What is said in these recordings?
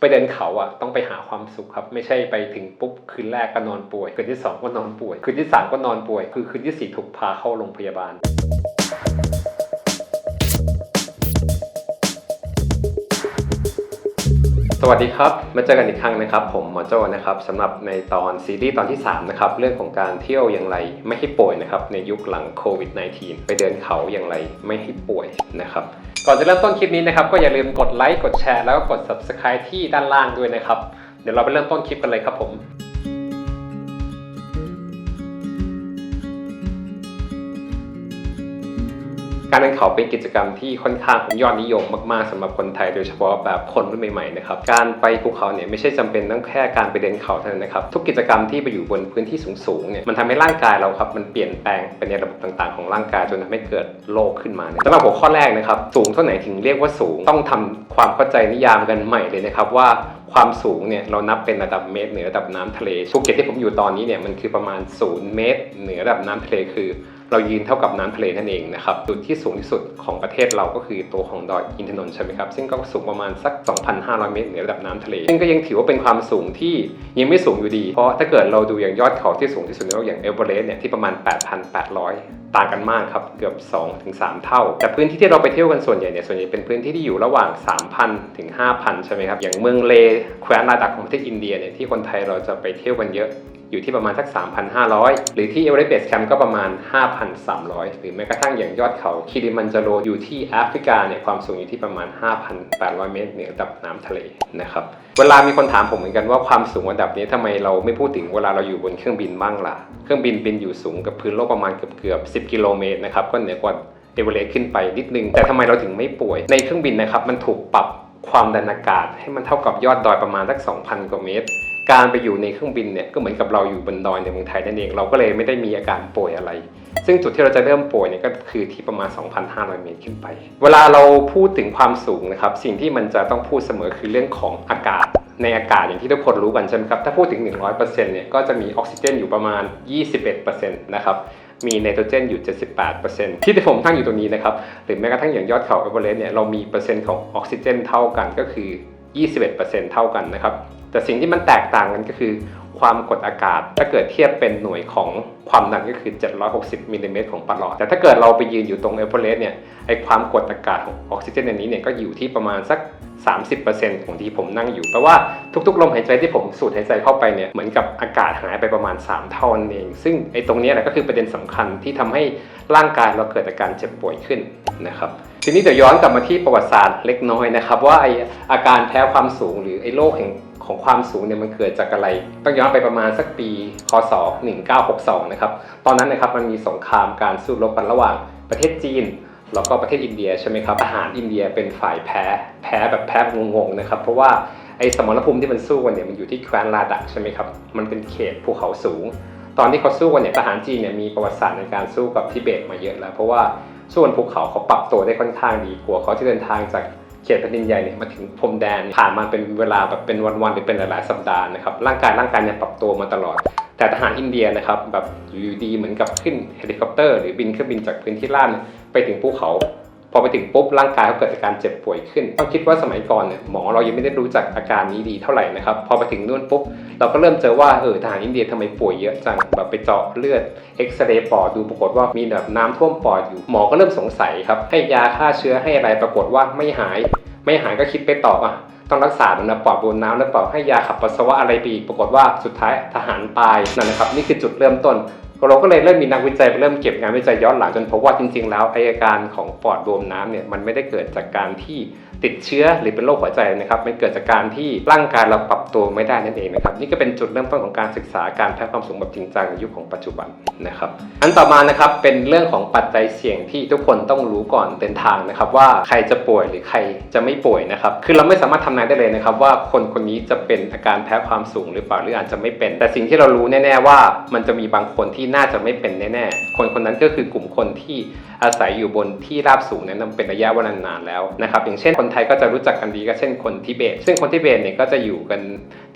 ไปเดินเขาอะต้องไปหาความสุขครับ ไม่ใช่ไปถึงปุ๊บคืนแรกก็นอนป่วย คืนที่สองก็นอนป่วย คืนที่สามก็นอนป่วย คือคืนที่สี่ถูกพาเข้าโรงพยาบาล สวัสดีครับ มาเจอกันอีกครั้งนะครับ ผมหมอโจนะครับสำหรับในตอนซีรีส์ตอนที่ 3 นะครับ เรื่องของการเที่ยวอย่างไรไม่ให้ป่วยนะครับ ในยุคหลังโควิด -19 ไปเดินเขาอย่างไรไม่ให้ป่วยนะครับ ก่อนจะเริ่มต้นคลิปนี้นะครับก็อย่าลืมกดไลค์กดแชร์แล้วก็กด subscribe ที่ด้านล่างด้วยนะครับ เดี๋ยวเราไปเริ่มต้นคลิปกันเลยครับผม การเดินเขาเป็นกิจกรรมที่ค่อนข้างยอดนิยมมากๆสำหรับคนไทยโดยเฉพาะแบบคนรุ่นใหม่ๆนะครับการไปภูเขาเนี่ยไม่ใช่จำเป็นต้องแค่การไปเดินเขาเท่านั้นนะครับทุกกิจกรรมที่ไปอยู่บนพื้นที่สูงๆเนี่ยมันทำให้ร่างกายเราครับมันเปลี่ยนแปลงไปในระบบต่างๆ ของร่างกายจนทำให้เกิดโรคขึ้นมาสำหรับหัวข้อแรกนะครับสูงเท่าไหนถึงเรียกว่าสูง ต้องทำความเข้าใจนิยามกันใหม่เลยนะครับว่าความสูงเนี่ยเรานับเป็นระดับเมตรเหนือระดับน้ำทะเลภูเก็ตที่ผมอยู่ตอนนี้เนี่ยมันคือประมาณ0เมตรเหนือระดับน้ำทะเลคือ เรายืนเท่ากับน้ำทะเลนั่นเองนะครับจุดที่สูงที่สุดของประเทศเราก็คือตัวของดอยอินทนนท์ใช่ไหมครับซึ่งก็สูงประมาณสัก 2,500 เมตรเหนือระดับน้ำทะเลซึ่งก็ยังถือว่าเป็นความสูงที่ยังไม่สูงอยู่ดี เพราะถ้าเกิดเราดูอย่างยอดเขาที่สูงที่สุดในโลกอย่างเอเวอเรสต์เนี่ยที่ประมาณ 8,800 ต่างกันมากครับเกือบ2-3เท่า แต่พื้นที่ที่เราไปเที่ยวกันส่วนใหญ่เนี่ยส่วนใหญ่เป็นพื้นที่ที่อยู่ระหว่าง 3,000 ถึง 5,000 ใช่ไหมครับ อย่างเมืองเลแคว้นลาดักของประเทศอินเดียเนี่ยที่คนไทยเราจะไปเที่ยวกันเยอะอยู่ที่ประมาณสัก 3,500 หรือที่เอเวอเรสต์เบสแคมป์ก็ประมาณ 5,300 หรือแม้กระทั่งอย่างยอดเขาคิริมันจาโรอยู่ที่แอฟริกาเนี่ยความสูงอยู่ที่ประมาณ 5,800 เมตรเหนือระดับน้ำทะเลนะครับเวลามีคนถามผมเหมือนกันว่าความสูงระดับนี้ทำไมเราไม่พูดถึงเวลาเราอยู่บนเครื่องบินบ้างล่ะ เครื่องบินบินอยู่สูงกับพื้นโลกประมาณเกือบเกือบ10 กิโลเมตรนะครับก็เหนือกว่าเอเวอเรสต์ขึ้นไปนิดนึง แต่ทำไมเราถึงไม่ป่วย ในเครื่องบินนะครับมันถูกปรับความดันอากาศ ให้มันเท่ากับยอดดอยประมาณสัก 2,000 กว่าเมตร การไปอยู่ในเครื่องบินเนี่ยก็เหมือนกับเราอยู่บนดอยในเมืองไทยนั่นเอง เราก็เลยไม่ได้มีอาการป่วยอะไร ซึ่งจุดที่เราจะเริ่มป่วยเนี่ยก็คือที่ประมาณ 2,500 เมตรขึ้นไป เวลาเราพูดถึงความสูงนะครับสิ่งที่มันจะต้องพูดเสมอคือเรื่องของอากาศในอากาศอย่างที่ทุกคนรู้กันใช่ไหมครับ ถ้าพูดถึง 100%เนี่ยก็จะมีออกซิเจนอยู่ประมาณ 21%นะครับ มีไนโตรเจนอยู่ 78%ที่ที่ผมตั้งอยู่ตรงนี้นะครับ หรือแม้กระทั่งอย่างยอดเขาเอเวอเรสต์เนี่ยเรามีเปอร์เซ็นต์ของออกซิเจนเท่ากันก็คือ 21%เท่ากันนะครับ แต่สิ่งที่มันแตกต่างกันก็คือ ความกดอากาศ ถ้าเกิดเทียบเป็นหน่วยของความดันก็คือ 760มิลลิเมตรของปรลอดแต่ถ้าเกิดเราไปยืนอยู่ตรงเอเวอเรสต์เนี่ยไอความกดอากาศของออกซิเจนในนี้เนี่ยก็อยู่ที่ประมาณสัก 30%ของที่ผมนั่งอยู่แปลว่าทุกๆลมหายใจที่ผมสูดหายใจเข้าไปเนี่ยเหมือนกับอากาศหายไปประมาณ 3 เท่านั่นเอง ซึ่งไอตรงนี้แหละก็คือประเด็นสำคัญที่ทำให้ร่างกายเราเกิดอาการเจ็บป่วยขึ้นนะครับทีนี้เดี๋ยวย้อนกลับมาที่ประวัติศาสตร์เล็กน้อยนะครับว่าไออาการแพ้ความสูงหรือไอโรคแห่ง ของความสูงเนี่ยมันเกิดจากอะไร ต้องย้อนไปประมาณสักปีคศ 1962 นะครับ ตอนนั้นนะครับมันมีสงครามการสู้รบกันระหว่างประเทศจีน แล้วก็ประเทศอินเดียใช่ไหมครับทหารอินเดียเป็นฝ่ายแพ้แพ้แบบแพ้งงๆนะครับ เพราะว่าไอ้สมรภูมิที่มันสู้กันเนี่ยมันอยู่ที่แคว้นลาดักใช่ไหมครับ มันเป็นเขตภูเขาสูง ตอนที่เขาสู้กันเนี่ยทหารจีนเนี่ยมีประวัติศาสตร์ในการสู้กับทิเบตมาเยอะแล้ว เพราะว่าสู้บนภูเขาเขาปรับตัวได้ค่อนข้างดีกว่าเขาที่เดินทางจาก เขตแผ่นดินใหญ่เนี่ยมาถึงพรมแดนผ่านมาเป็นเวลาแบบเป็นวันๆหรือเป็นหลายๆสัปดาห์นะครับร่างกายร่างกายเนี่ยปรับตัวมาตลอด แต่ทหารอินเดียนะครับแบบอยู่ดีเหมือนกับขึ้นเฮลิคอปเตอร์หรือบินเครื่องบินจากพื้นที่ราบเนี่ยไปถึงภูเขา พอไปถึงปุ๊บร่างกายเขาเกิดอาการเจ็บป่วยขึ้นต้องคิดว่าสมัยก่อนเนี่ยหมอเรายังไม่ได้รู้จักอาการนี้ดีเท่าไหร่นะครับพอไปถึงนู่นปุ๊บเราก็เริ่มเจอว่าเออทหารอินเดียทำไมป่วยเยอะจังแบบไปเจาะเลือดเอ็กซเรย์ปอดดูปรากฏว่ามีแบบน้ำท่วมปอดอยู่หมอก็เริ่มสงสัยครับให้ยาฆ่าเชื้อให้อะไรปรากฏว่าไม่หาย ไม่หายก็คิดไปต่ออะต้องรักษามันนะปอดบนน้ำแล้วเปล่าให้ยาขับปัสสาวะอะไรไปอีกปรากฏว่าสุดท้ายทหารตายนั่นนะครับ นี่คือจุดเริ่มต้น เราก็เลยเริ่มมีนักวิจัยเริ่มเก็บงานวิจัยย้อนหลังจนพบว่าจริงๆ แล้วไออาการของปอดบวมน้ำเนี่ยมันไม่ได้เกิดจากการที่ติดเชื้อหรือเป็นโรคหัวใจนะครับมันเกิดจากการที่ร่างกายเราปรับตัวไม่ได้นั่นเองนะครับนี่ก็เป็นจุดเริ่มต้นของการศึกษาการแพ้ความสูงแบบจริงจังในยุคของปัจจุบันนะครับอันต่อมานะครับเป็นเรื่องของปัจจัยเสี่ยงที่ทุกคนต้องรู้ก่อนเดินทางนะครับว่าใครจะป่วยหรือใครจะไม่ป่วยนะครับคือเราไม่สามารถทำนายได้เลยนะครับว่าคนคนนี้จะเป็นอาการแพ้ความสูงหรือเปล่าหรืออาจจะไม่เป็น แต่สิ่งที่เรารู้แน่ ๆ ว่า มันจะมีบางคนที่น่าจะไม่เป็นแน่ๆคนคนนั้นก็คือกลุ่มคนที่อาศัยอยู่บนที่ราบสูงนั้นเป็นระยะเวลานานแล้วนะครับอย่างเช่นคนไทยก็จะรู้จักกันดีก็เช่นคนทิเบต ซึ่งคนทิเบตเนี่ยก็จะอยู่กัน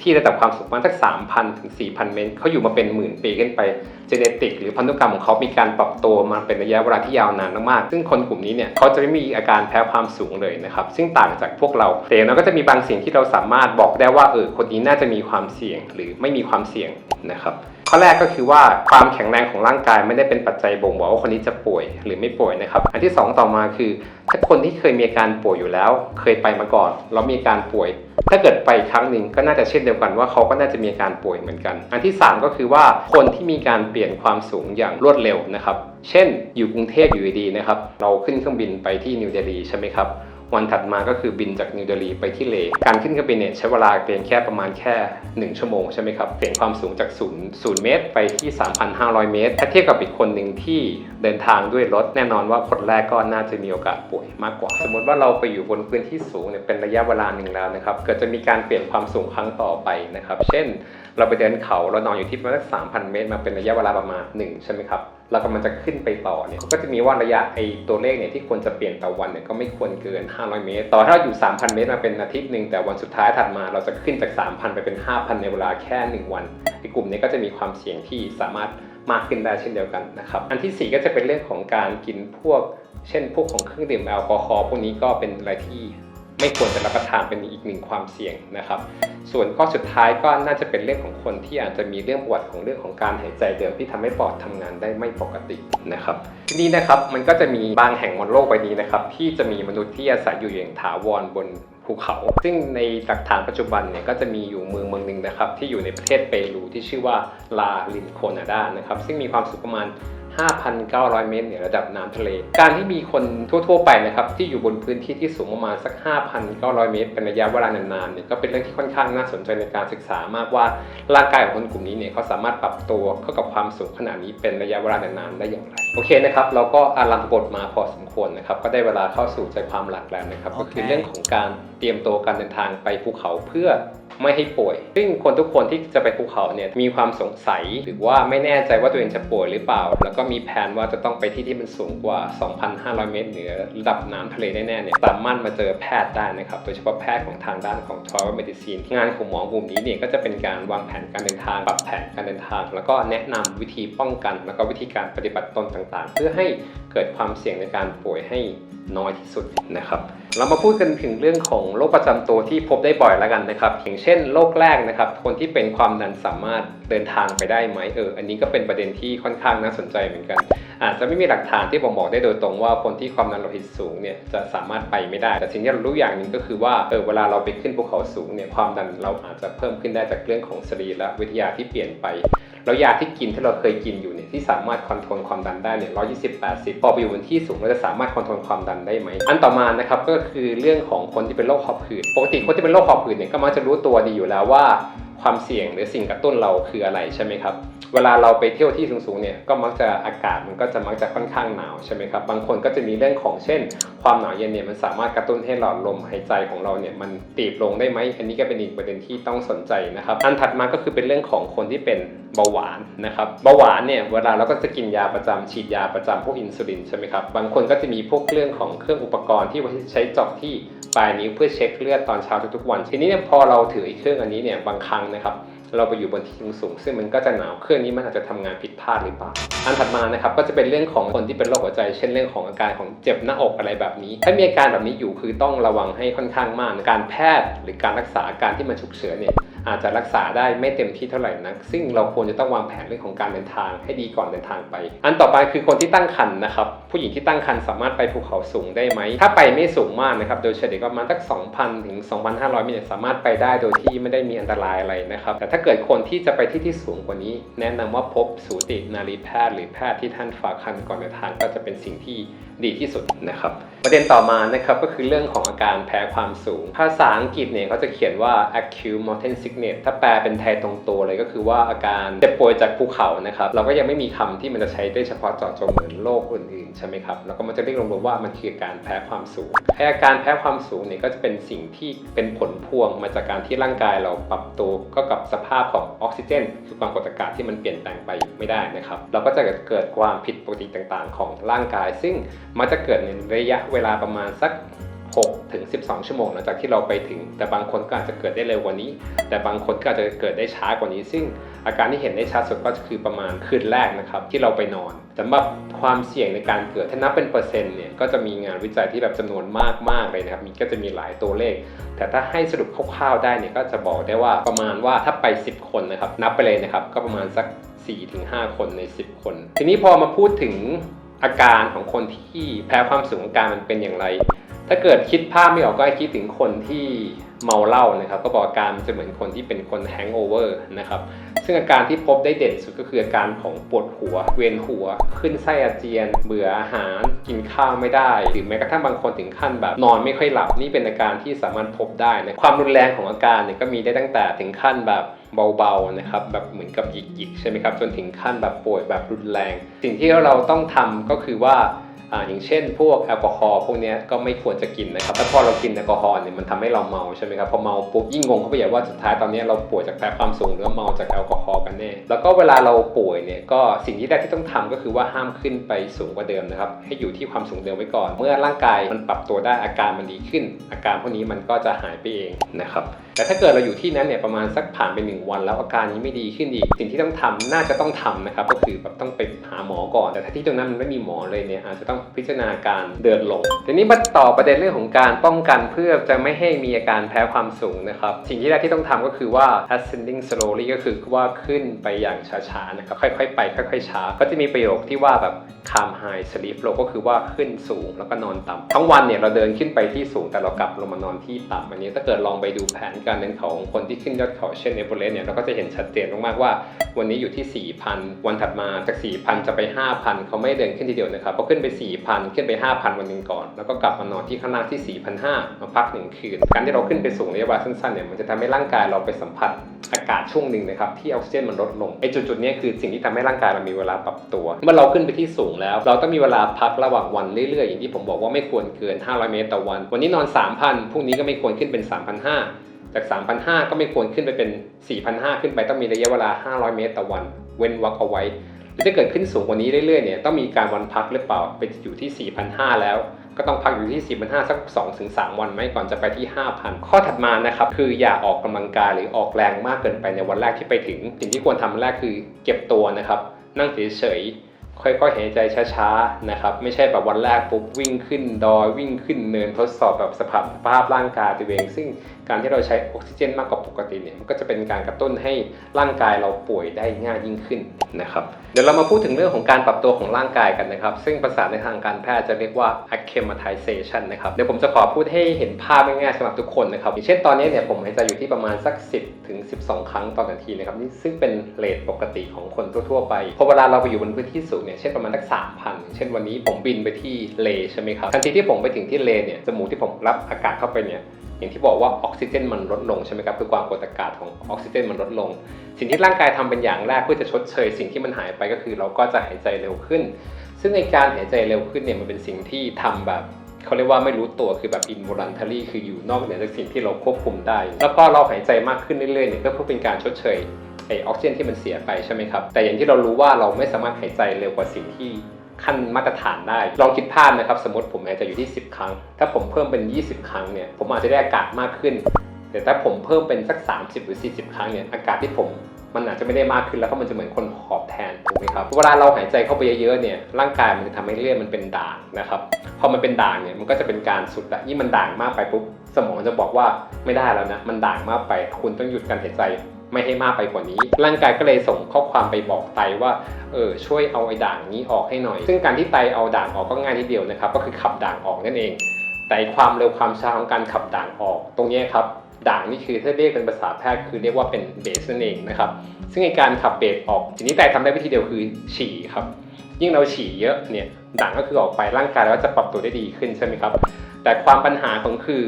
ที่ระดับความสูงประมาณสัก3,000ถึง4,000 เมตรเขาอยู่มาเป็นหมื่นปีขึ้นไปเจเนติก หรือพันธุกรรมของเขามีการปรับตัวมาเป็นระยะเวลาที่ยาวนานมากๆซึ่งคนกลุ่มนี้เนี่ยเขาจะไม่มีอาการแพ้ความสูงเลยนะครับซึ่งต่างจากพวกเราแต่อย่าก็จะมีบางสิ่งที่เราสามารถบอกได้ว่าเออคนนี้น่าจะมีความเสี่ยงหรือไม่มีความเสี่ยงนะครับ ข้อแรกก็คือว่าความแข็งแรงของร่างกายไม่ได้เป็นปัจจัยบ่งบอกว่าคนนี้จะป่วยหรือไม่ป่วยนะครับ อันที่สองต่อมาคือถ้าคนที่เคยมีอาการป่วยอยู่แล้ว เคยไปมาก่อนแล้วมีอาการป่วย ถ้าเกิดไปครั้งหนึ่งก็น่าจะเช่นเดียวกันว่าเขาก็น่าจะมีอาการป่วยเหมือนกัน อันที่ 3 ก็คือว่าคนที่มีการเปลี่ยนความสูงอย่างรวดเร็วนะครับ เช่น อยู่กรุงเทพอยู่ดีนะครับ เราขึ้นเครื่องบินไปที่นิวเดลีใช่ไหมครับ วันถัดมาก็คือบินจากนิวเดลีไปที่เลการขึ้นเครื่องบินเนี่ยใช้เวลาเพียงแค่ประมาณแค่ 1 ชั่วโมงใช่ไหมครับเปลี่ยนความสูงจาก0 0เมตร ไปที่ 3,500 เมตร ถ้าเทียบกับอีกคนหนึ่งที่เดินทางด้วยรถแน่นอนว่าคนแรกก็น่าจะมีโอกาสป่วยมากกว่า สมมติว่าเราไปอยู่บนพื้นที่สูงเนี่ยเป็นระยะเวลาหนึ่งแล้วนะครับเกิดจะมีการเปลี่ยนความสูงครั้งต่อไปนะครับ เช่น เราไปเดินเขาเรานอนอยู่ที่ประมาณสามพันเมตร มาเป็นระยะเวลาประมาณหนึ่งใช่ไหมครับ เรากำลังจะขึ้นไปต่อเนี่ยก็จะมีว่าระยะไอตัวเลขเนี่ยที่ควรจะเปลี่ยนต่อวันเนี่ยก็ไม่ควรเกิน 500 เมตร ต่อถ้าเราอยู่ 3,000 เมตรมาเป็นอาทิตย์หนึ่งแต่วันสุดท้ายถัดมาเราจะขึ้นจาก 3,000 ไปเป็น 5,000 ในเวลาแค่ 1 วันไอกลุ่มนี้ก็จะมีความเสี่ยงที่สามารถมากขึ้นได้เช่นเดียวกันนะครับ อันที่ 4 ก็จะเป็นเรื่องของการกินพวก เช่นพวกของเครื่องดื่มแอลกอฮอล์พวกนี้ก็เป็นอะไรที่ ไม่ควรจะรับประทานเป็นอีกหนึ่งความเสี่ยงนะครับ ส่วนข้อสุดท้ายก็น่าจะเป็นเรื่องของคนที่อาจจะมีเรื่องประวัติของเรื่องของการหายใจเดิมที่ทำให้ปอดทำงานได้ไม่ปกตินะครับทีนี้นะครับมันก็จะมีบางแห่งบนโลกใบนี้นะครับที่จะมีมนุษย์ที่อาศัยอยู่อย่างถาวรบนภูเขา ซึ่งในหลักฐานปัจจุบันเนี่ยก็จะมีอยู่เมืองเมืองหนึ่งนะครับที่อยู่ในประเทศเปรูที่ชื่อว่าลาลินโคนาดานะครับซึ่งมีความสูงประมาณ 5,900 เมตรเหนือระดับน้ำทะเล การที่มีคนทั่ว ๆ ไปนะครับที่อยู่บนพื้นที่ที่สูงประมาณสัก 5,900 เมตร เป็นระยะเวลานานๆเนี่ยก็เป็นเรื่องที่ค่อนข้างน่าสนใจในการศึกษามากว่าร่างกายของคนกลุ่มนี้เนี่ยเขาสามารถปรับตัวเข้ากับความสูงขนาดนี้เป็นระยะเวลานานๆได้อย่างไรโอเคนะครับเราก็อารัมบทมาพอสมควรนะครับก็ได้เวลาเข้าสู่ใจความหลักแล้วนะครับก็คือเรื่องของการเตรียมตัวการเดินทางไปภูเขาเพื่อไม่ให้ป่วย ซึ่งคนทุกคนที่จะไปภูเขาเนี่ยมีความสงสัยหรือว่าไม่แน่ใจว่าตัวเองจะป่วยหรือเปล่า แล้วก็มีแผนว่าจะต้องไปที่ที่มันสูงกว่า 2,500 เมตรเหนือระดับน้ำทะเลแน่ๆเนี่ยสามารถมาเจอแพทย์ได้นะครับโดยเฉพาะแพทย์ของทางด้านของ travel medicine งานของหมอกลุ่มนี้เนี่ยก็จะเป็นการวางแผนการเดินทางปรับแผนการเดินทาง แล้วก็แนะนำวิธีป้องกัน แล้วก็วิธีการปฏิบัติตนต่างๆ เพื่อให้เกิดความเสี่ยงในการป่วยให้น้อยที่สุดนะครับเรามาพูดกันถึงเรื่องของโรคประจำตัวที่พบได้บ่อยแล้วกันนะครับ อย่างเช่นโรคแรกนะครับ คนที่เป็นความดันสามารถเดินทางไปได้ไหมเออ อันนี้ก็เป็นประเด็นที่ค่อนข้างน่าสนใจเหมือนกัน อาจจะไม่มีหลักฐานที่ผมบอกได้โดยตรงว่าคนที่ความดันโลหิตสูงเนี่ยจะสามารถไปไม่ได้ แต่สิ่งที่เรารู้อย่างหนึ่งก็คือว่า เออ เวลาเราไปขึ้นภูเขาสูงเนี่ย ความดันเราอาจจะเพิ่มขึ้นได้จากเรื่องของสรีระวิทยาที่เปลี่ยนไป แล้วยาที่กินที่เราเคยกินอยู่เนี่ยที่สามารถคอนโทรลความดันได้เนี่ย120 80พอไปอยู่บนที่สูงเราจะสามารถคอนโทรลความดันได้ไหมอันต่อมานะครับก็คือเรื่องของคนที่เป็นโรคหอบหืดปกติคนที่เป็นโรคหอบหืดเนี่ยก็มักจะรู้ตัวดีอยู่แล้วว่าความเสี่ยงหรือสิ่งกระตุ้นเราคืออะไรใช่ไหมครับเวลาเราไปเที่ยวที่สูงๆเนี่ยก็มักจะอากาศมันก็จะมักจะค่อนข้างหนาวใช่ไหมครับบางคนก็จะมีเรื่องของเช่น ความหนาวเย็นเนี่ยมันสามารถกระตุ้นให้หลอดลมหายใจของเราเนี่ยมันตีบลงได้ไหมอันนี้ก็เป็นอีกประเด็นที่ต้องสนใจนะครับอันถัดมาก็คือเป็นเรื่องของคนที่เป็นเบาหวานนะครับเบาหวานเนี่ยเวลาเราก็จะกินยาประจำฉีดยาประจำพวกอินซูลินใช่ไหมครับบางคนก็จะมีพวกเรื่องของเครื่องอุปกรณ์ที่ใช้จาะที่ปลายนิ้วเพื่อเช็คเลือดตอนเช้าทุกๆวัน ทีนี้เนี่ยพอเราถือเครื่องอันนี้เนี่ยบางครั้งนะครับ เราไปอยู่บนที่สูงซึ่งมันก็จะหนาวเครื่องนี้มันอาจจะทำงานผิดพลาดหรือเปล่าอันถัดมานะครับก็จะเป็นเรื่องของคนที่เป็นโรคหัวใจ เช่นเรื่องของอาการของเจ็บหน้าอกอะไรแบบนี้ ถ้ามีอาการแบบนี้อยู่คือต้องระวังให้ค่อนข้างมากการแพทย์ หรือการรักษาอาการที่มันฉุกเฉินเนี่ย อาจจะรักษาได้ไม่เต็มที่เท่าไหร่นัก ซึ่งเราควรจะต้องวางแผนเรื่องของการเดินทางให้ดีก่อนเดินทางไป อันต่อไปคือคนที่ตั้งครรภ์นะครับ ผู้หญิงที่ตั้งครรภ์สามารถไปภูเขาสูงได้ไหม ถ้าไปไม่สูงมากนะครับ โดยเฉลี่ยก็ประมาณสัก 2,000 ถึง 2,500 เมตรสามารถไปได้โดยที่ไม่ได้มีอันตรายอะไรนะครับ แต่ถ้าเกิดคนที่จะไปที่ที่สูงกว่านี้ แนะนำว่าพบสูตินารีแพทย์ หรือแพทย์ที่ท่านฝากคันก่อนเดินทางก็จะเป็นสิ่งที่ ดีที่สุดนะครับ ประเด็นต่อมานะครับก็คือเรื่องของอาการแพ้ความสูง ภาษาอังกฤษเนี่ยเขาจะเขียนว่า acute mountain sickness ถ้าแปลเป็นไทยตรงตัวเลยก็คือว่าอาการเจ็บป่วยจากภูเขานะครับเราก็ยังไม่มีคำที่มันจะใช้ได้เฉพาะเจาะจงเหมือนโรคอื่นนใช่ไหมครับแล้วก็มันจะเรียกรวมๆว่ามันคือการแพ้ความสูงไออาการแพ้ความสูงเนี่ยก็จะเป็นสิ่งที่เป็นผลพวงมาจากการที่ร่างกายเราปรับตัวก็กับสภาพของออกซิเจน คือความกดอากาศที่มันเปลี่ยนแปลงไปไม่ได้นะครับเราก็จะเกิดความผิดปกติต่างๆ ของร่างกาย ซึ่งมันจะเกิดในระยะเวลาประมาณสัก6ถึง12 ชั่วโมงหลังจากที่เราไปถึง แต่บางคนก็อาจจะเกิดได้เร็วกว่านี้ แต่บางคนก็อาจจะเกิดได้ช้ากว่านี้ ซึ่งอาการที่เห็นได้ชัดสุดก็คือประมาณคืนแรกนะครับที่เราไปนอนสำหรับความเสี่ยงในการเกิดถ้านับเป็นเปอร์เซ็นต์เนี่ยก็จะมีงานวิจัยที่แบบจำนวนมากๆเลยนะครับมีก็จะมีหลายตัวเลข แต่ถ้าให้สรุปคร่าวๆได้เนี่ยก็จะบอกได้ว่าประมาณว่าถ้าไป 10 คนนะครับนับไปเลยนะครับก็ประมาณสัก4-5 คนใน 10 คน ทีนี้พอมาพูดถึง อาการของคนที่แพ้ความสูงอาการมันเป็นอย่างไร ถ้าเกิดคิดภาพไม่ออกก็ให้คิดถึงคนที่ เมาเหล้านะครับก็บอกอาการมันจะเหมือนคนที่เป็นคนแฮงโอเวอร์นะครับซึ่งอาการที่พบได้เด่นสุดก็คืออาการของปวดหัว เวียนหัว ขึ้นไส้อาเจียน เบื่ออาหาร กินข้าวไม่ได้ หรือแม้กระทั่งบางคนถึงขั้นแบบนอนไม่ค่อยหลับนี่เป็นอาการที่สามารถพบได้นะความรุนแรงของอาการเนี่ยก็มีได้ตั้งแต่ถึงขั้นแบบเบาๆนะครับแบบเหมือนกับหยิกๆใช่ไหมครับจนถึงขั้นแบบป่วยแบบรุนแรง สิ่งที่เราต้องทำก็คือว่า อย่างเช่น พวกแอลกอฮอล์พวกนี้ก็ไม่ควรจะกินนะครับแล้วพอเรากินแอลกอฮอล์เนี่ยมันทำให้เราเมาใช่ไหมครับพอเมาปุ๊บยิ่งงงเข้าไปใหญ่ว่าสุดท้ายตอนนี้เราป่วยจากแพ้ความสูงหรือว่าเมาจากแอลกอฮอล์กันแน่แล้วก็เวลาเราป่วยเนี่ยก็สิ่งที่แรกที่ต้องทำก็คือว่าห้ามขึ้นไปสูงกว่าเดิมนะครับให้อยู่ที่ความสูงเดิมไว้ก่อน เมื่อร่างกายมันปรับตัวได้อาการมันดีขึ้น อาการพวกนี้มันก็จะหายไปเองนะครับ แต่ถ้าเกิดเราอยู่ที่นั้นเนี่ยประมาณสักผ่านไปหนึ่งวัน แล้วอาการนี้ไม่ดีขึ้นอีกสิ่งที่ต้องทำน่าจะต้องทำนะครับก็คือแบบต้องไปหาหมอก่อน แต่ถ้าที่ตรงนั้นมันไม่มีหมอเลยเนี่ยอาจจะต้องพิจารณาการเดินลงทีนี้มาต่อประเด็นเรื่องของการป้องกันเพื่อจะไม่ให้มีอาการแพ้ความสูงนะครับสิ่งที่แรกที่ต้องทำก็คือว่า ascending slowly ก็คือว่าขึ้นไปอย่างช้าๆนะครับค่อยๆไปค่อยๆช้า ก็จะมีประโยคที่ว่าแบบ calm high sleep low ก็คือว่าขึ้นสูงแล้วก็นอนต่ำทั้งวันเนี่ยเราเดินขึ้นไปที่สูงแต่เรากลับลงมานอนที่ต่ำอันนี้ถ้าเกิดลองไปดูแผนการเดินเขาของคนที่ขึ้นยอดเขาเช่นเอเวอเรสต์เนี่ยเราก็จะเห็นชัดเจนมากๆว่า วันนี้อยู่ที่ 4,000 วันถัดมาจาก 4,000 จะไป 5,000 เขาไม่เดินขึ้นทีเดียวนะครับเขาขึ้นไป 4,000 ขึ้นไป 5,000 วันหนึ่งก่อน แล้วก็กลับมานอนที่ข้างล่างที่ 4,500 มาพักหนึ่งคืน การที่เราขึ้นไปสูงระยะเวลาสั้นๆเนี่ยมันจะทำให้ร่างกายเราไปสัมผัสอากาศช่วงหนึ่งนะครับที่ออกซิเจนมันลดลงไอ้จุดๆนี้คือสิ่งที่ทำให้ร่างกายเรามีเวลาปรับตัว เมื่อเราขึ้นไปที่สูงแล้ว เราต้องมีเวลาพักระหว่างวันเรื่อยๆ อย่างที่ผมบอกว่าไม่ควรเกิน 500 เมตรต่อวัน วันนี้นอน 3,000พรุ่งนี้ก็ไม่ควรขึ้นเป็น 3,500 จาก 3,500 ก็ไม่ควรขึ้นไปเป็น 4,500 ขึ้นไปต้องมีระยะเวลา 500 เมตรต่อวัน เว้นวรรคเอาไว้หรือถ้าเกิดขึ้นสูงกว่านี้เรื่อยๆเนี่ยต้องมีการวันพักหรือเปล่าไปอยู่ที่ 4,500 แล้ว ก็ต้องพักอยู่ที่ 4,500 สัก 2-3 วันไหมก่อนจะไปที่ 5,000 ข้อถัดมานะครับคืออย่าออกกำลังกายหรือออกแรงมากเกินไปในวันแรกที่ไปถึง สิ่งที่ควรทำแรกคือเก็บตัวนะครับนั่งเฉยๆ ค่อยๆหายใจช้าๆนะครับไม่ใช่แบบวันแรกปุ๊บวิ่งขึ้นดอยวิ่งขึ้นเนินทดสอบแบบสภาพภาพร่างกายตัวเอง ซึ่งการที่เราใช้ออกซิเจนมากกว่าปกติเนี่ยมันก็จะเป็นการกระตุ้นให้ร่างกายเราป่วยได้ง่ายยิ่งขึ้นนะครับเดี๋ยวเรามาพูดถึงเรื่องของการปรับตัวของร่างกายกันนะครับ ซึ่งภาษาในทางการแพทย์จะเรียกว่า acclimatization นะครับเดี๋ยวผมจะขอพูดให้เห็นภาพง่ายๆสำหรับทุกคนนะครับอย่างเช่นตอนนี้เนี่ยผมหายใจอยู่ที่ประมาณสัก 10ถึง12 ครั้งต่อนาทีนะครับนี่ซึ่งเป็นเรทปกติของคนทั่วๆไปพอเวลาเราไปอยู่บนพื้นที่สูงเนี่ยเช่นประมาณสัก3,000เช่นวันนี้ผมบินไปที่เลใช่ไหมครับทันทีที่ผมไปถึงที่เลเนี่ยจมูกที่ผมรับอากาศเข้าไปเนี่ยอย่างที่บอกว่าออกซิเจนมันลดลงใช่ไหมครับคือความกดอากาศของออกซิเจนมันลดลง สิ่งที่ร่างกายทำเป็นอย่างแรกเพื่อจะชดเชยสิ่งที่มันหายไปก็คือเราก็จะหายใจเร็วขึ้น ซึ่งในการหายใจเร็วขึ้นเนี่ยมันเป็นสิ่งที่ทำแบบเขาเรียกว่าไม่รู้ตัวคือแบบ involuntary คืออยู่นอกเหนือจากสิ่งที่เราควบคุมได้ แล้วก็เราหายใจมากขึ้นเรื่อยๆเนี่ยก็เพื่อเป็นการชดเชย ไอออกซิเจนที่มันเสียไปใช่ไหมครับ แต่อย่างที่เรารู้ว่าเราไม่สามารถหายใจเร็วกว่าสิ่งที่ขั้นมาตรฐานได้ ลองคิดภาพนะครับ สมมติผมอาจจะอยู่ที่ 10 ครั้ง ถ้าผมเพิ่มเป็น 20 ครั้งเนี่ย ผมอาจจะได้อากาศมากขึ้น แต่ถ้าผมเพิ่มเป็นสัก 30 หรือ 40 ครั้งเนี่ย อากาศที่ผมมันอาจจะไม่ได้มากขึ้นแล้วก็มันจะเหมือนคนหอบแทนถูกไหมครับ เวลาเราหายใจเข้าไปเยอะๆเนี่ย ร่างกายมันจะทำให้เลือดมันเป็นด่างนะครับ พอมันเป็นด่างเนี่ย มันก็จะเป็นการสุดละยิ่งมันด่างมากไปปุ๊บ สมองจะบอกว่าไม่ได้แล้วนะ มันด่างมากไป คุณต้องหยุดการหายใจ ไม่ให้มากไปกว่านี้ ร่างกายก็เลยส่งข้อความไปบอกไตว่าเออช่วยเอาไอ้ด่างนี้ออกให้หน่อย ซึ่งการที่ไตเอาด่างออกก็ง่ายนิดเดียวนะครับก็คือขับด่างออกนั่นเอง แต่ความเร็วความช้าของการขับด่างออก ตรงนี้ครับด่างนี่คือถ้าเรียกเป็นภาษาแพทย์คือเรียกว่าเป็นเบสนั่นเองนะครับซึ่งในการขับเบสออกสิ่งที่ไตทำได้วิธีเดียวคือฉี่ครับยิ่งเราฉี่เยอะเนี่ยด่างก็คือออกไปร่างกายเราจะปรับตัวได้ดีขึ้นใช่ไหมครับแต่ความปัญหาของคือ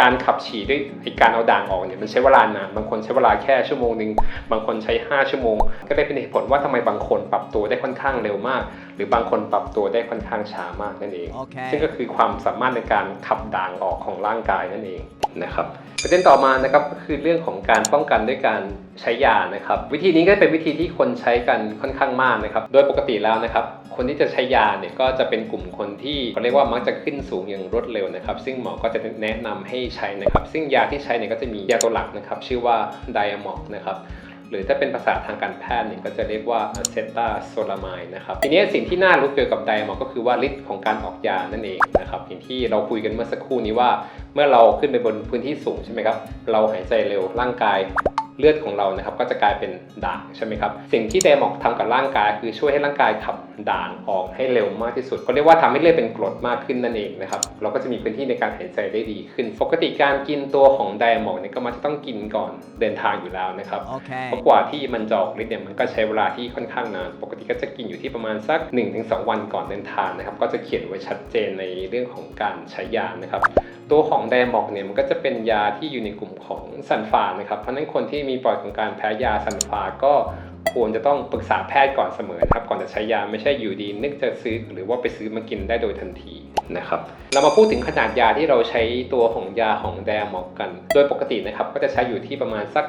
การขับฉี่ด้วยไอ้การเอาด่างออกเนี่ยมันใช้เวลานานบางคนใช้เวลาแค่ชั่วโมงหนึ่งบางคนใช้ 5 ชั่วโมง ก็เลยเป็นเหตุผลว่าทำไมบางคนปรับตัวได้ค่อนข้างเร็วมาก หรือบางคนปรับตัวได้ค่อนข้างช้ามากนั่นเอง Okay. ซึ่งก็คือความสามารถในการขับด่างออกของร่างกายนั่นเองนะครับประเด็นต่อมานะครับก็คือเรื่องของการป้องกันด้วยการ ใช้ยานะครับ วิธีนี้ก็เป็นวิธีที่คนใช้กันค่อนข้างมากนะครับ โดยปกติแล้วนะครับ คนที่จะใช้ยาเนี่ยก็จะเป็นกลุ่มคนที่เขาเรียกว่ามักจะขึ้นสูงอย่างรวดเร็วนะครับ ซึ่งหมอก็จะแนะนำให้ใช้นะครับ ซึ่งยาที่ใช้เนี่ยก็จะมียาตัวหลักนะครับ ชื่อว่าไดอะมอกนะครับหรือถ้าเป็นภาษาทางการแพทย์เนี่ยก็จะเรียกว่าอะเซตาโซลามายนะครับทีนี้สิ่งที่น่ารู้เกี่ยวกับไดอะมอกก็คือว่าฤทธิ์ของการออกยานั่นเองนะครับอย่างที่เราคุยกันเมื่อสักครู่นี้ว่า เมื่อเราขึ้นไปบนพื้นที่สูงใช่ไหมครับ เราหายใจเร็วร่างกาย เลือดของเรานะครับก็จะกลายเป็นด่างใช่ไหมครับสิ่งที่เดมอกทำกับร่างกายคือช่วยให้ร่างกายขับ ด่างออกให้เร็วมากที่สุดก็เรียกว่าทำให้เลือดเป็นกรดมากขึ้นนั่นเองนะครับเราก็จะมีพื้นที่ในการหายใจได้ดีขึ้น ปกติการกินตัวของไดอะมอกเนี่ยก็มักจะต้องกินก่อนเดินทางอยู่แล้วนะครับ Okay. เพราะกว่าที่มันจะออกฤทธิ์เนี่ยมันก็ใช้เวลาที่ค่อนข้างนาน ปกติก็จะกินอยู่ที่ประมาณสัก 1-2 วันก่อนเดินทางนะครับ ก็จะเขียนไว้ชัดเจนในเรื่องของการใช้ยานะครับตัวของไดมอกเนี่ยมันก็จะเป็นยาที่อยู่ในกลุ่มของซันฟานะครับ เพราะฉะนั้นคนที่มีปอดของการแพ้ยาซันฟาก็ ควรจะต้องปรึกษาแพทย์ก่อนเสมอนะครับ ก่อนจะใช้ยาไม่ใช่อยู่ดีนึกจะซื้อหรือว่าไปซื้อมากินได้โดยทันทีนะครับเรามาพูดถึงขนาดยาที่เราใช้ตัวของยาของแดมอกกัน โดยปกตินะครับก็จะใช้อยู่ที่ประมาณสัก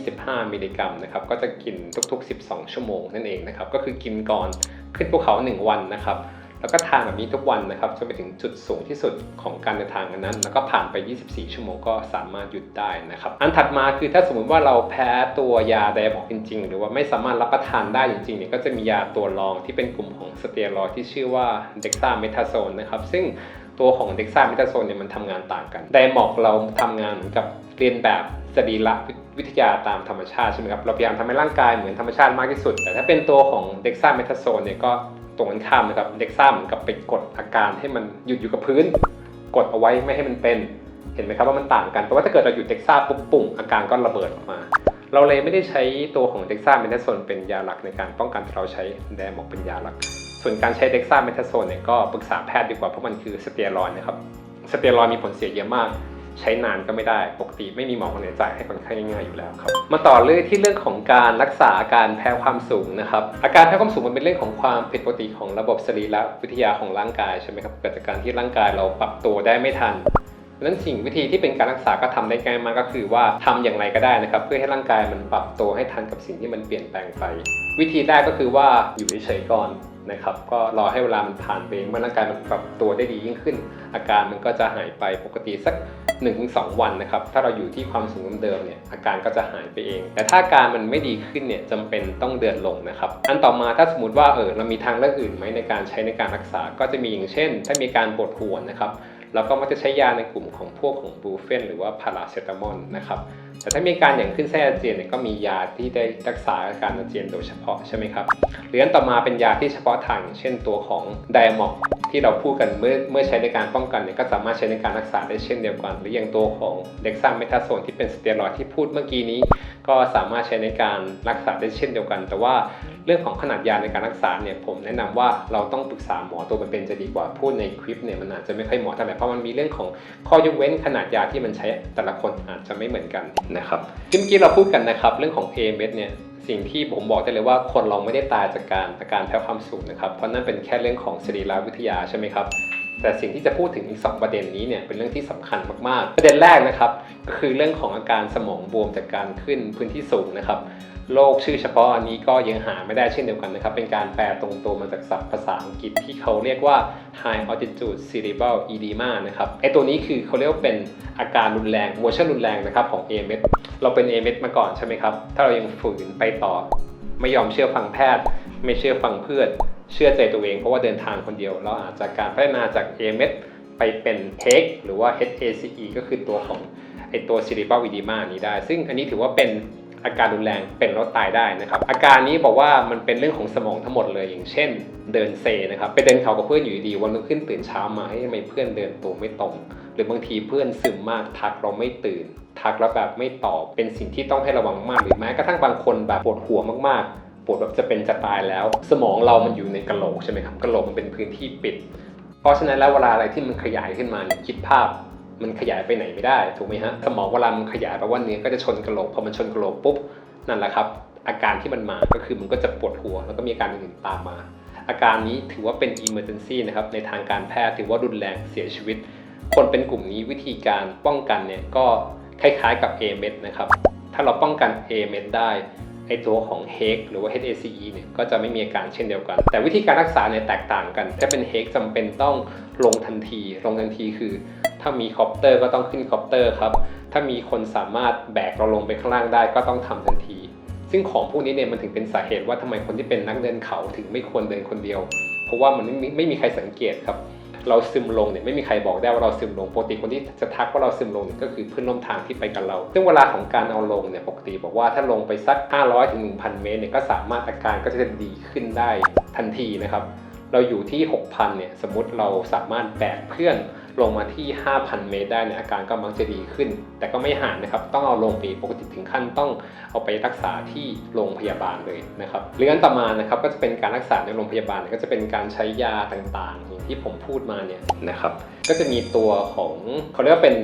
125 มิลลิกรัมนะครับก็จะกินทุกๆ 12 ชั่วโมงนั่นเองนะครับก็คือกินก่อนขึ้นภูเขา 1 วันนะครับ แล้วก็ทานแบบนี้ทุกวันนะครับจนไปถึงจุดสูงที่สุดของการเดินทางนั้น แล้วก็ผ่านไป 24 ชั่วโมงก็สามารถหยุดได้นะครับอันถัดมาคือถ้าสมมุติว่าเราแพ้ตัวยาไดบอกจริง ๆ หรือว่าไม่สามารถรับประทานได้จริงๆเนี่ยก็จะมียาตัวรองที่เป็นกลุ่มของสเตียรอยที่ชื่อว่าเด็กซาเมทาโซนนะครับซึ่งตัวของเด็กซาเมทาโซนเนี่ยมันทำงานต่างกันไดอะบอกเราทำงานเหมือนกับเรียนแบบสรีระวิทยาตามธรรมชาติใช่ไหมครับเราพยายามทำให้ร่างกายเหมือนธรรมชาติมากที่สุด แต่ถ้าเป็นตัวของเด็กซาเมทาโซนเนี่ยก็ รงกันข้ามนะครับเด็กซ่าเหมือนกับไปกดอาการให้มันหยุดอยู่กับพื้น กดเอาไว้ไม่ให้มันเป็น เห็นไหมครับว่ามันต่างกันแต่ว่าถ้าเกิดเราหยุดเด็กซ่าปุ๊บปุ่มอาการก็ระเบิดออกมา เราเลยไม่ได้ใช้ตัวของเด็กซ่าเมทาโซนเป็นยาหลักในการป้องกันเราใช้แดมอกเป็นยาหลัก ส่วนการใช้เด็กซ่าเมทาโซนเนี่ยก็ปรึกษาแพทย์ดีกว่าเพราะมันคือสเตียรอยนะครับสเตียรอยมีผลเสียเยอะมาก ใช้นานก็ไม่ได้ ปกติไม่มีหมอคนไหนจ่ายให้คนไข้ง่ายๆอยู่แล้วครับ มาต่อเรื่องที่เรื่องของการรักษาอาการแพ้ความสูงนะครับ อาการแพ้ความสูงมันเป็นเรื่องของความผิดปกติของระบบสรีรวิทยาของร่างกายใช่ไหมครับ เกิดจากการที่ร่างกายเราปรับตัวได้ไม่ทันดังนั้นสิ่งวิธีที่เป็นการรักษาก็ทำได้ง่ายมากก็คือว่าทำอย่างไรก็ได้นะครับ เพื่อให้ร่างกายมันปรับตัวให้ทันกับสิ่งที่มันเปลี่ยนแปลงไป วิธีแรกก็คือว่าอยู่เฉยๆก่อน นะครับ ก็รอให้เวลามันผ่านไปเองเมื่อร่างกายมันปรับตัวได้ดียิ่งขึ้น อาการมันก็จะหายไปปกติสัก 1-2 วันนะครับ ถ้าเราอยู่ที่ความสูงเดิมเนี่ยอาการก็จะหายไปเอง แต่ถ้าอาการมันไม่ดีขึ้นเนี่ยจำเป็นต้องเดือนลงนะครับอันต่อมาถ้าสมมติว่าเออเรามีทางเลือกอื่นไหมในการใช้ในการรักษาก็จะมีอย่างเช่น ถ้ามีการปวดหัวนะครับ เราก็มักจะใช้ยาในกลุ่มของพวกของบูเฟนหรือว่าพาราเซตามอลนะครับ แต่ถ้ามีการอย่างขึ้นไส้อาเจียนเนี่ยก็มียาที่ได้รักษาอาการอาเจียนโดยเฉพาะใช่ไหมครับหรืออันต่อมาเป็นยาที่เฉพาะทาง เช่นตัวของไดอะมอกที่เราพูดกันเมื่อเมื่อใช้ในการป้องกันเนี่ยก็สามารถใช้ในการรักษาได้เช่นเดียวกัน หรืออย่างตัวของเด็กซัมเมทาโซนที่เป็นสเตียรอยที่พูดเมื่อกี้นี้ ก็สามารถใช้ในการรักษาได้เช่นเดียวกัน แต่ว่า เรื่องของขนาดยาในการรักษาเนี่ยผมแนะนำว่าเราต้องปรึกษาหมอตัวเป็นๆจะดีกว่าพูดในคลิปเนี่ยมันอาจจะไม่ค่อยเหมาะเท่าไหร่เพราะมันมีเรื่องของข้อยกเว้นขนาดยาที่มันใช้แต่ละคนอาจจะไม่เหมือนกันนะครับที่เมื่อกี้เราพูดกันนะครับเรื่องของ AMS เนี่ยสิ่งที่ผมบอกได้เลยว่าคนเราไม่ได้ตายจากการอาการแพ้ความสูงนะครับเพราะนั่นเป็นแค่เรื่องของสรีรวิทยาใช่ไหมครับ แต่สิ่งที่จะพูดถึงอีก 2 ประเด็นนี้เนี่ยเป็นเรื่องที่สำคัญมากๆ ประเด็นแรกนะครับก็คือเรื่องของอาการสมองบวมจากการขึ้นพื้นที่สูงนะครับโรคชื่อเฉพาะอันนี้ก็ยังหาไม่ได้เช่นเดียวกันนะครับ เป็นการแปลตรงตัวมาจากศัพท์ภาษาอังกฤษที่เขาเรียกว่า high altitude cerebral edema นะครับไอตัวนี้คือเขาเรียกว่าเป็นอาการรุนแรงเวอร์ชันรุนแรงนะครับของ AMS เราเป็น AMS มาก่อนใช่ไหมครับ ถ้าเรายังฝืนไปต่อ ไม่ยอมเชื่อฟังแพทย์ ไม่เชื่อฟังเพื่อน เชื่อใจตัวเองเพราะว่าเดินทางคนเดียว เราอาจจะการพัฒนาจาก AMS ไปเป็น HEC หรือว่า HACE ก็คือตัวของไอตัว cerebral edema นี้ได้ ซึ่งอันนี้ถือว่าเป็นอาการรุนแรงเป็นแล้วตายได้นะครับ อาการนี้บอกว่ามันเป็นเรื่องของสมองทั้งหมดเลย อย่างเช่น เดินเซนะครับไปเดินเขากับเพื่อนอยู่ดีวันรุ่งขึ้นตื่นเช้ามาเฮ้ทำไมเพื่อนเดินตัวไม่ตรง หรือบางทีเพื่อนซึมมากทักเราไม่ตื่น ทักแล้วแบบไม่ตอบเป็นสิ่งที่ต้องให้ระวังมากหรือแม้กระทั่งบางคนแบบปวดหัวมากๆ วดแบบจะเป็นจะตายแล้ว สมองเรามันอยู่ในกะโหลกใช่ไหมครับกะโหลกมันเป็นพื้นที่ปิด เพราะฉะนั้นแล้วเวลาอะไรที่มันขยายขึ้นมาคิดภาพมันขยายไปไหนไม่ได้ถูกไหมฮะสมองเวลามันขยายแปลว่าเนื้อก็จะชนกระโหลกพอมันชนกระโหลกปุ๊บนั่นแหละครับ อาการที่มันมาก็คือมันก็จะปวดหัว แล้วก็มีอาการอื่นตามมา อาการนี้ถือว่าเป็น emergency นะครับในทางการแพทย์ถือว่ารุนแรงเสียชีวิต คนเป็นกลุ่มนี้วิธีการป้องกันเนี่ยก็คล้ายๆกับ AMED นะครับถ้าเราป้องกัน AMED ได้ ไอตัวของ HEC หรือว่า HACE เนี่ยก็จะไม่มีอาการเช่นเดียวกัน แต่วิธีการรักษาเนี่ยแตกต่างกัน ถ้าเป็น HEC จำเป็นต้องลงทันที ลงทันทีคือ ถ้ามีคอปเตอร์ก็ต้องขึ้นคอปเตอร์ครับ ถ้ามีคนสามารถแบกเราลงไปข้างล่างได้ก็ต้องทำทันที ซึ่งของพวกนี้เนี่ยมันถึงเป็นสาเหตุว่าทำไมคนที่เป็นนักเดินเขาถึงไม่ควรเดินคนเดียว เพราะว่ามันไม่มีไม่มีใครสังเกตครับ เราซึมลงเนี่ยไม่มีใครบอกได้ว่าเราซึมลงปกติคนที่จะทักว่าเราซึมลงเนี่ยก็คือเพื่อนร่วมทางที่ไปกับเรา ซึ่งเวลาของการเอาลงเนี่ยปกติบอกว่าถ้าลงไปสัก 500-1,000 เมตรเนี่ยก็สามารถอาการก็จะดีขึ้นได้ทันทีนะครับ เราอยู่ที่ 6,000 เนี่ย สมมติเราสามารถแบกเพื่อนลงมาที่ 5,000 เมตรได้เนี่ยอาการก็มักจะดีขึ้น แต่ก็ไม่ห่างนะครับ ต้องเอาลงไปปกติถึงขั้นต้องเอาไปรักษาที่โรงพยาบาลเลยนะครับเรื่องต่อมานะครับก็จะเป็นการรักษาในโรงพยาบาลก็จะเป็นการใช้ยาต่างๆอย่างที่ผมพูดมาเนี่ยนะครับก็จะมีตัวของเขาเรียกว่าเป็น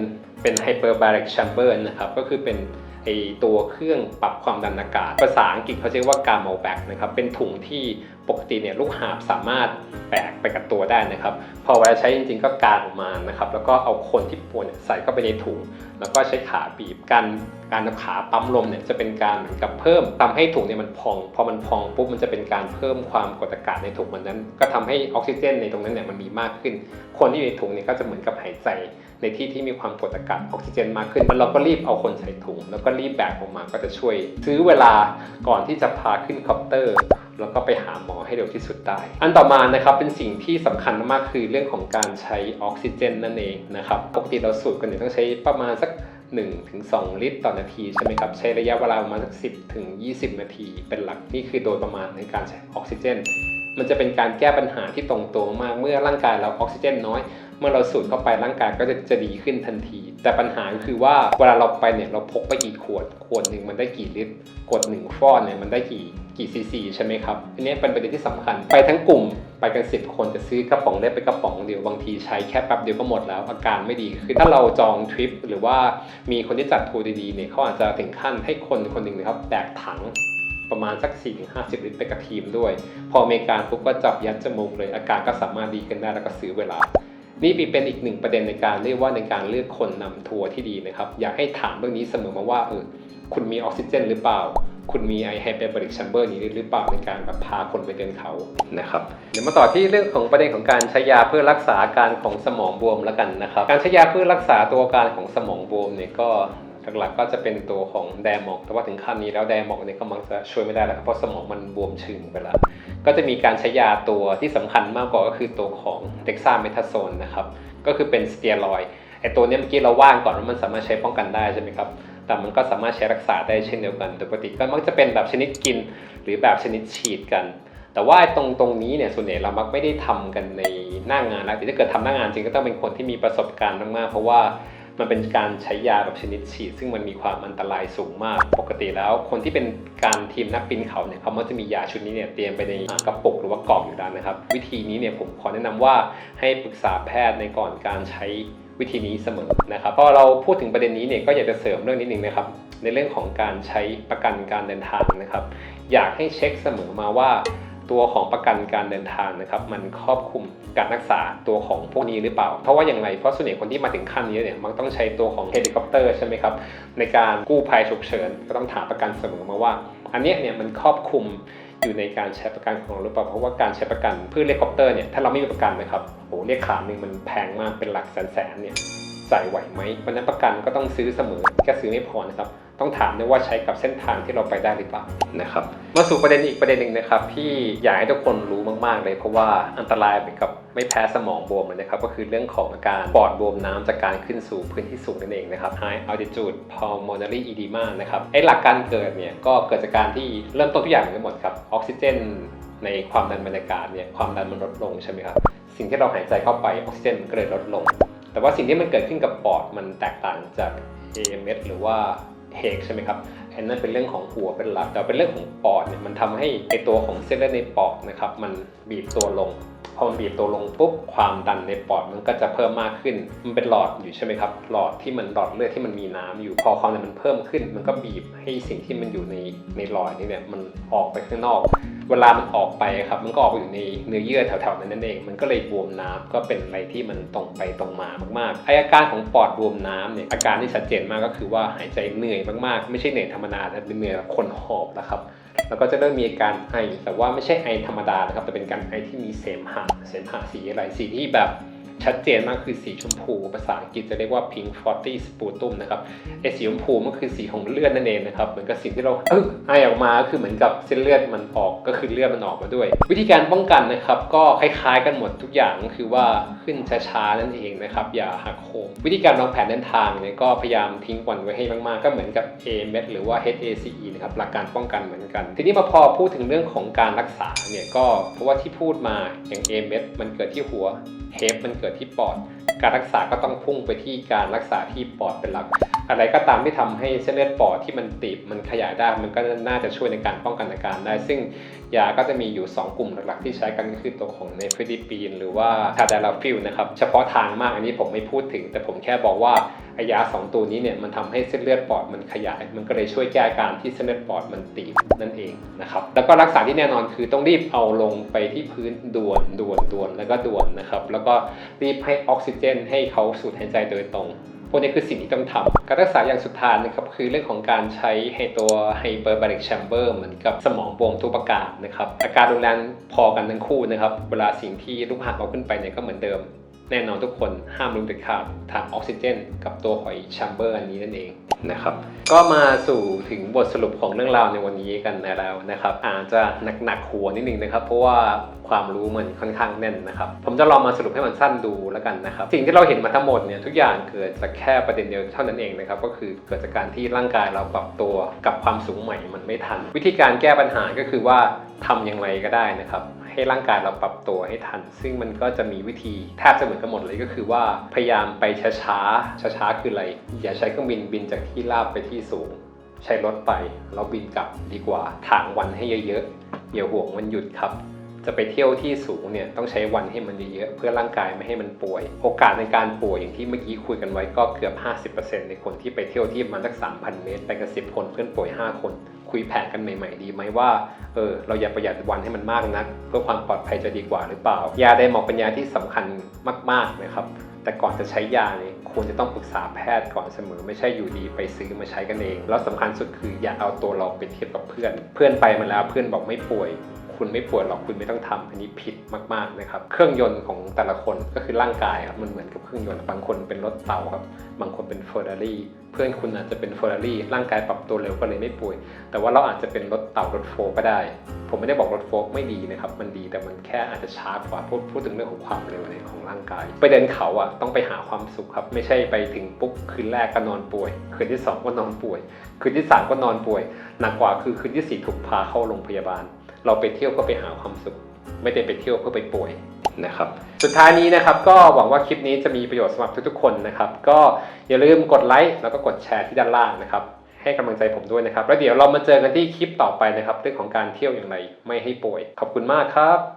เป็น hyperbaric chamber นะครับก็คือเป็นไอตัวเครื่องปรับความดันอากาศ ภาษาอังกฤษเขาเรียกว่า g a m o b a g นะครับ เป็นถุงที่ ปกติเนี่ยลูกหาบสามารถแบกไปกับตัวได้นะครับ พอเวลาใช้จริงๆก็กางออกมานะครับ แล้วก็เอาคนที่ป่วยใส่เข้าไปในถุง แล้วก็ใช้ขาบีบการการเอาขาปั๊มลมเนี่ยจะเป็นการเหมือนกับเพิ่มทำให้ถุงเนี่ยมันพอง พอมันพองปุ๊บมันจะเป็นการเพิ่มความกดอากาศในถุงมันนั้น ก็ทำให้ออกซิเจนในตรงนั้นเนี่ยมันมีมากขึ้น คนที่อยู่ในถุงเนี่ยก็จะเหมือนกับหายใจในที่ที่มีความกดอากาศออกซิเจนมากขึ้นมันเราก็รีบเอาคนใส่ถุง แล้วก็รีบแบกออกมาก็จะช่วย ซื้อเวลาก่อนที่จะพาขึ้นคอปเตอร์ แล้วก็ไปหาหมอให้เร็วที่สุดได้ อันต่อมานะครับเป็นสิ่งที่สำคัญมากคือเรื่องของการใช้ออกซิเจนนั่นเองนะครับปกติเราสูดกันเนี่ยต้องใช้ประมาณสัก1ถึง2ลิตรต่อนาทีใช่ไหมครับ ใช้ระยะเวลาประมาณสัก 10ถึง20 นาที เป็นหลักนี่คือโดยประมาณในการใช้ออกซิเจน มันจะเป็นการแก้ปัญหาที่ตรงตัวมากเมื่อร่างกายเราออกซิเจนน้อย เมื่อเราสูดเข้าไปร่างกายก็จะจะดีขึ้นทันที แต่ปัญหาคือว่าเวลาเราไปเนี่ยเราพกไปกี่ขวด ขวดหนึ่งมันได้กี่ลิตรกดหนึ่งฟอนเนี่ยมันได้กี่กี่ซีซีใช่ไหมครับอันนี้เป็นประเด็นที่สำคัญ ไปทั้งกลุ่มไปกัน 10 คนจะซื้อกระป๋องได้ไปกระป๋องเดียวบางทีใช้แค่แป๊บเดียวก็หมดแล้วอาการไม่ดีขึ้นถ้าเราจองทริปหรือว่ามีคนที่จัดทัวร์ดีๆเนี่ยเขาอาจจะถึงขั้นให้คนคนหนึ่งนะครับแบกถังประมาณสัก 4-50 ลิตรไปกับทีมด้วย พออเมริกาปุ๊บก็จับยัดจมูกเลยอาการก็สามารถดีขึ้นได้แล้วก็ซื้อเวลา นี่เป็นอีกหนึ่งประเด็นในการเรียกว่าในการเลือกคนนำทัวร์ที่ดีนะครับ อยากให้ถามเรื่องนี้เสมอมาว่าเออคุณมีออกซิเจนหรือเปล่า คุณมีไอไฮเปอร์บริกแชมเบอร์นี้หรือเปล่าในการแบบพาคนไปเดินเขานะครับเดี๋ยวมาต่อที่เรื่องของประเด็นของการใช้ยาเพื่อรักษาอาการของสมองบวมแล้วกันนะครับ การใช้ยาเพื่อรักษาตัวอาการของสมองบวมเนี่ยก็ หลักๆก็จะเป็นตัวของแดมอก แต่ว่าถึงขั้นนี้แล้วแดมอกเนี่ยก็มักจะช่วยไม่ได้แล้วครับเพราะสมองมันบวมชื้นไปแล้ว ก็จะมีการใช้ยาตัวที่สำคัญมากกว่าก็คือตัวของเด็กซ่าเมทาโซนนะครับ ก็คือเป็นสเตียรอยด์ไอตัวเนี้ยเมื่อกี้เราว่างก่อนว่ามันสามารถใช้ป้องกันได้ใช่ไหมครับ แต่มันก็สามารถใช้รักษาได้เช่นเดียวกัน โดยปกติก็มักจะเป็นแบบชนิดกินหรือแบบชนิดฉีดกันแต่ว่าตรงตรงนี้เนี่ยส่วนใหญ่เรามักไม่ได้ทำกันในหน้างานนะแต่ถ้าเกิดทำหน้างานจริงก็ต้องเป็นคนที่มีประสบการณ์มากๆเพราะว่า มันเป็นการใช้ยาแบบชนิดฉีด ซึ่งมันมีความอันตรายสูงมาก ปกติแล้ว คนที่เป็นการทีมนักปีนเขาเนี่ยเขามักจะมียาชุดนี้เนี่ยเตรียมไปในกระปุกหรือว่ากล่องอยู่แล้วนะครับ วิธีนี้เนี่ยผมขอแนะนำว่าให้ปรึกษาแพทย์ในก่อนการใช้วิธีนี้เสมอนะครับพอเราพูดถึงประเด็นนี้เนี่ยก็อยากจะเสริมเรื่องนิดนึงนะครับ ในเรื่องของการใช้ประกันการเดินทางนะครับ อยากให้เช็คเสมอมาว่า ตัวของประกันการเดินทางนะครับมันครอบคลุมการรักษาตัวของพวกนี้หรือเปล่า เพราะว่าอย่างไรเพราะส่วนใหญ่คนที่มาถึงขั้นนี้เนี่ยมันต้องใช้ตัวของเฮลิคอปเตอร์ใช่ไหมครับในการกู้ภัยฉุกเฉินก็ต้องถามประกันเสมอมาว่า อันนี้เนี่ยมันครอบคลุมอยู่ในการใช้ประกันของเราหรือเปล่าเพราะว่าการใช้ประกันเพื่อเฮลิคอปเตอร์เนี่ยถ้าเราไม่มีประกันนะครับโอ้โหเรียกขาหนึ่งมันแพงมากเป็นหลักแสนๆเนี่ยใส่ไหวไหมเพราะนั้นประกันก็ต้องซื้อเสมอแค่ซื้อไม่พอนะครับ ต้องถามด้วยว่าใช้กับเส้นทางที่เราไปได้หรือเปล่านะครับมาสู่ประเด็นอีกประเด็นหนึ่งนะครับที่อยากให้ทุกคนรู้มากๆ เลยเพราะว่าอันตรายไปกับไม่แพ้สมองบวมเลยนะครับก็คือเรื่องของอาการปอดบวมน้ำจากการขึ้นสู่พื้นที่สูงนั่นเองนะครับ High altitude pulmonary edema นะครับไอ้หลักการเกิดเนี่ยก็เกิดจากการที่เริ่มต้นทุกอย่างเหมือนกันหมดครับออกซิเจนในความดันบรรยากาศเนี่ยความดันมันลดลงใช่ไหมครับสิ่งที่เราหายใจเข้าไปออกซิเจนมันก็เลยลดลง แต่ว่าสิ่งที่มันเกิดขึ้นกับปอดมันแตกต่างจาก AMS หรือว่า h e ใช่ไหมครับ อันนั้นเป็นเรื่องของหัวเป็นหลัก แต่เป็นเรื่องของปอดเนี่ยมันทำให้ไอตัวของเส้นเลือดในปอดนะครับมันบีบตัวลงพอมันบีบตัวลงปุ๊บความดันในปอดมันก็จะเพิ่มมากขึ้น มันเป็นหลอดอยู่ใช่ไหมครับ หลอดที่มันหลอดเลือดที่มันมีน้ำอยู่ พอความดันมันเพิ่มขึ้น มันก็บีบให้สิ่งที่มันอยู่ในในหลอดนี้เนี่ยมันออกไปข้างนอก เวลามันออกไปครับ มันก็ออกไปอยู่ในเนื้อเยื่อแถวๆนั้นนั่นเอง มันก็เลยบวมน้ำก็เป็นอะไรที่มันตรงไปตรงมามากๆไออาการของปอดบวมน้ำเนี่ยอาการที่ชัดเจนมากก็คือว่าหายใจเหนื่อยมากๆ ไม่ใช่เหนื่อยธรรมดาแต่เป็นเหนื่อยคนหอบนะครับ แล้วก็จะเริ่มมีอาการไอแต่ว่าไม่ใช่ไอธรรมดานะครับแต่เป็นการไอที่มีเสมหะเสมหะสีอะไรสีที่แบบ ชัดเจนมากคือสีชมพู ภาษาอังกฤษจะเรียกว่า pink forty sputum นะครับไอสีชมพูมันคือสีของเลือดนั่นเองนะครับ เหมือนกับสิ่งที่เราเออไอออกมาก็คือเหมือนกับเส้นเลือดมันออกก็คือเลือดมันออกมาด้วย วิธีการป้องกันนะครับ ก็คล้ายๆกันหมดทุกอย่างก็คือว่าขึ้นช้าๆนั่นเองนะครับ อย่าหักโหมวิธีการวางแผนเดินทางเนี่ยก็พยายามทิ้งวันไว้ให้มากๆ ก็เหมือนกับ ames หรือว่า HACE นะครับหลักการป้องกันเหมือนกัน ทีนี้มาพอพูดถึงเรื่องของการรักษาเนี่ยก็เพราะว่าที่พูดมาอย่าง ames มันเกิดที่หัว เฮปมันเกิดที่ปอด การรักษาก็ต้องพุ่งไปที่การรักษาที่ปอดเป็นหลัก อะไรก็ตามที่ทำให้เส้นเลือดปอดที่มันตีบมันขยายได้มันก็น่าจะช่วยในการป้องกันอาการได้ ซึ่งยาก็จะมีอยู่ 2 กลุ่มหลักๆที่ใช้กันก็คือตัวของเนฟิลิปีนหรือว่าทาดาลาฟิลนะครับเฉพาะทางมากอันนี้ผมไม่พูดถึง แต่ผมแค่บอกว่า ไอยาสองตัวนี้เนี่ยมันทำให้เส้นเลือดปอดมันขยาย มันก็เลยช่วยแก้อาการที่เส้นเลือดปอดมันตีบนั่นเองนะครับแล้วก็รักษาที่แน่นอนคือต้องรีบเอาลงไปที่พื้นด่วนด่วนด่วนแล้วก็ด่วนนะครับแล้วก็รีบให้ออกซิเจน ให้เขาสูดหายใจโดยตรงพวกนี้คือสิ่งที่ต้องทำ การรักษาอย่างสุดท้ายนะครับคือเรื่องของการใช้ไฮตัวไฮเปอร์บาริกแชมเบอร์เหมือนกับสมองบวมทุกประการนะครับอาการรุนแรงพอกันทั้งคู่นะครับเวลาสิ่งที่ลูกหาบเอาขึ้นไปเนี่ยก็เหมือนเดิม แน่นอนทุกคนห้ามลืมเด็ดขาดทางออกซิเจน กับตัวหอยแชมเบอร์อันนี้นั่นเองนะครับก็มาสู่ถึงบทสรุปของเรื่องราวในวันนี้กันแล้วนะครับ อาจจะหนักๆหัวนิดนึงนะครับ เพราะว่าความรู้มันค่อนข้างแน่นนะครับ ผมจะลองมาสรุปให้มันสั้นดูแล้วกันนะครับ สิ่งที่เราเห็นมาทั้งหมดเนี่ยทุกอย่างเกิดจากแค่ประเด็นเดียวเท่านั้นเองนะครับก็คือเกิดจากการที่ร่างกายเราปรับตัวกับความสูงใหม่มันไม่ทัน วิธีการแก้ปัญหาก็คือว่าทำอย่างไรก็ได้นะครับ ให้ร่างกายเราปรับตัวให้ทัน ซึ่งมันก็จะมีวิธีแทบจะเหมือนกันหมดเลยก็คือว่าพยายามไปช้าๆช้าๆคืออะไร อย่าใช้เครื่องบินบินจากที่ราบไปที่สูง ใช้รถไปเราบินกลับดีกว่าถางวันให้เยอะๆอย่าห่วงวันหยุดครับจะไปเที่ยวที่สูงเนี่ยต้องใช้วันให้มันเยอะๆเพื่อร่างกายไม่ให้มันป่วย โอกาสในการป่วยอย่างที่เมื่อกี้คุยกันไว้ก็เกือบ 50%ในคนที่ไปเที่ยวที่มันสัก3,000 เมตร ไปกัน10 คนเพื่อนป่วย 5 คน คุยแผนกันใหม่ ๆ ดีไหมว่าเออเราอย่าประหยัดวันให้มันมากนัก เพื่อความปลอดภัยจะดีกว่าหรือเปล่า ยาไดหมอกเป็นยาที่สำคัญมากๆนะครับแต่ก่อนจะใช้ยาเนี่ยควรจะต้องปรึกษาแพทย์ก่อนเสมอ ไม่ใช่อยู่ดีไปซื้อมาใช้กันเอง แล้วสำคัญสุดคืออย่าเอาตัวเราไปเทียบกับเพื่อน เพื่อนไปมาแล้วเพื่อนบอกไม่ป่วย คุณไม่ป่วยหรอกคุณไม่ต้องทำอันนี้ผิดมากๆนะครับ เครื่องยนต์ของแต่ละคนก็คือร่างกายครับมันเหมือนกับเครื่องยนต์บางคนเป็นรถเต่าครับบางคนเป็นเฟอร์รารี่เพื่อนคุณอาจจะเป็นเฟอร์รารี่ร่างกายปรับตัวเร็วก็เลยไม่ป่วย แต่ว่าเราอาจจะเป็นรถเต่ารถโฟก็ได้ ผมไม่ได้บอกรถโฟล์ไม่ดีนะครับมันดีแต่มันแค่อาจจะช้ากว่าพูดพูดถึงเรื่องของความเร็วในของร่างกาย ไปเดินเขาอะต้องไปหาความสุขครับ ไม่ใช่ไปถึงปุ๊บคืนแรกก็นอนป่วย คืนที่สองก็นอนป่วย คืนที่สามก็นอนป่วยหนักกว่าคือคืนที่สี่ถูกพาเข้าโรงพยาบาล เราไปเที่ยวก็ไปหาความสุข ไม่ได้ไปเที่ยวเพื่อไปป่วยนะครับสุดท้ายนี้นะครับก็หวังว่าคลิปนี้จะมีประโยชน์สำหรับทุกๆ คนนะครับ ก็อย่าลืมกดไลค์แล้วก็กดแชร์ที่ด้านล่างนะครับ ให้กำลังใจผมด้วยนะครับ แล้วเดี๋ยวเรามาเจอกันที่คลิปต่อไปนะครับ เรื่องของการเที่ยวอย่างไรไม่ให้ป่วย ขอบคุณมากครับ